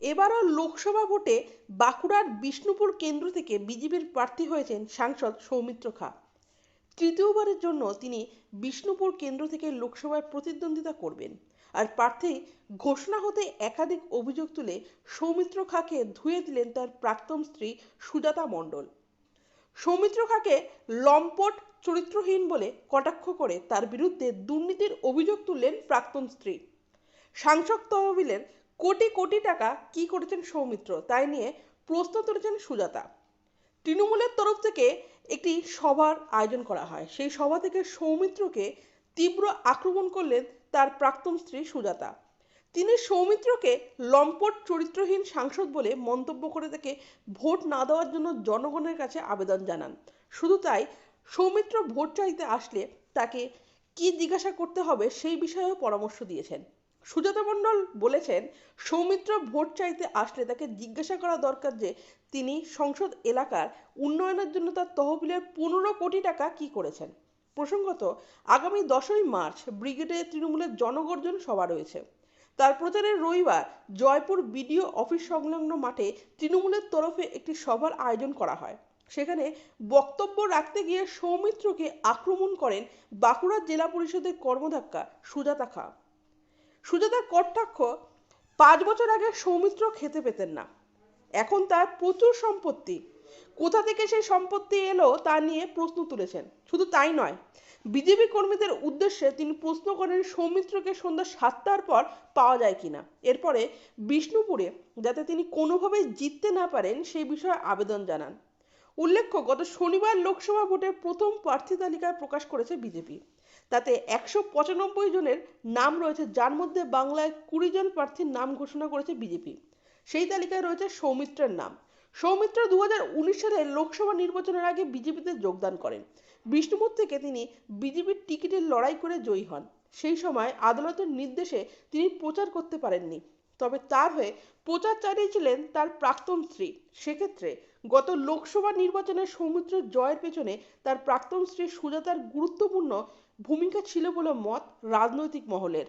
এবারও লোকসভা ভোটে বাঁকুড়ার বিষ্ণুপুর কেন্দ্র থেকে বিজেপির প্রার্থী হয়েছেন সাংসদ সৌমিত্র খা। তৃতীয়বারের জন্য তিনি বিষ্ণুপুর কেন্দ্র থেকে লোকসভায় প্রতিদ্বন্দ্বিতা করবেন। আর প্রার্থী ঘোষণা হতে একাধিক অভিযোগ তুলে সৌমিত্র খাকে ধুয়ে দিলেন তার প্রাক্তন স্ত্রী সুজাতা মণ্ডল। সৌমিত্র খাকে লম্পট চরিত্রহীন বলে কটাক্ষ করে তার বিরুদ্ধে দুর্নীতির অভিযোগ তুললেন প্রাক্তন স্ত্রী। সাংসদ তহবিলের কোটি কোটি টাকা কি করেছেন সৌমিত্র তাই নিয়ে প্রশ্ন তুলেছেন সুজাতা। তৃণমূলের তরফ থেকে একটি সভার আয়োজন করা হয়। সেই সভা থেকে সৌমিত্রকে তীব্র আক্রমণ করলেন তার প্রাক্তন স্ত্রী সুজাতা। তিনি সৌমিত্রকে লম্পট চরিত্রহীন সাংসদ বলে মন্তব্য করে তাকে ভোট না দেওয়ার জন্য জনগণের কাছে আবেদন জানান। শুধু তাই, সৌমিত্র ভোট চাইতে আসলে তাকে কি জিজ্ঞাসা করতে হবে সেই বিষয়েও পরামর্শ দিয়েছেন। সুজাতা মণ্ডল বলেছেন, সৌমিত্র ভোট চাইতে আসলে তাকে জিজ্ঞাসা করা দরকার যে তিনি সংসদ এলাকার উন্নয়নের জন্য তার তহবিলের পনেরো কোটি টাকা কি করেছেন। প্রসঙ্গত, আগামী দশই মার্চ ব্রিগেডে তৃণমূলের জনগর্জন সভা রয়েছে। তার প্রচারের রবিবার জয়পুর বিডিও অফিস সংলগ্ন মাঠে তৃণমূলের তরফে একটি সভার আয়োজন করা হয়। সেখানে বক্তব্য রাখতে গিয়ে সৌমিত্রকে আক্রমণ করেন বাঁকুড়া জেলা পরিষদের কর্মধাক্কা সুজাতা খা। সুজাতার কটাক্ষ পাঁচ বছর আগে সৌমিত্র খেতে পেতেন না। এখন তার প্রচুর সম্পত্তি। কোথা থেকে সেই সম্পত্তি এলো তা নিয়ে প্রশ্ন তুলেছেন। শুধু তাই নয়, বিজেপি কর্মীদের উদ্দেশ্যে তিনি প্রশ্ন করেন সৌমিত্রকে সন্ধ্যা সাতটার পর পাওয়া যায় কিনা। এরপরে বিষ্ণুপুরে যাতে তিনি কোনোভাবেই জিততে না পারেন, সেই বিষয়ে আবেদন জানান। উল্লেখ্য, গত শনিবার লোকসভা ভোটের প্রথম প্রার্থী তালিকায় প্রকাশ করেছে বিজেপি। তাতে একশো পঁচানব্বই জনের নাম রয়েছে, যার মধ্যে বাংলায় কুড়ি জন প্রার্থীর নাম ঘোষণা করেছে বিজেপি। সেই তালিকায় রয়েছে সৌমিত্রের নাম। সৌমিত্র দু হাজার উনিশ সালে লোকসভা নির্বাচনের আগে বিজেপিতে যোগদান করেন। বিষ্ণুপুর থেকে তিনি বিজেপির টিকিটের লড়াই করে জয়ী হন। সেই সময় আদালতের নির্দেশে তিনি প্রচার করতে পারেননি। তবে তার হয়ে প্রচার চালিয়েছিলেন তার প্রাক্তন স্ত্রী। সেক্ষেত্রে গত লোকসভা নির্বাচনে সৌমিত্র জয়ের পেছনে তার প্রাক্তন স্ত্রী সুজাতার গুরুত্বপূর্ণ ভূমিকা ছিল বলে মত রাজনৈতিক মহলের।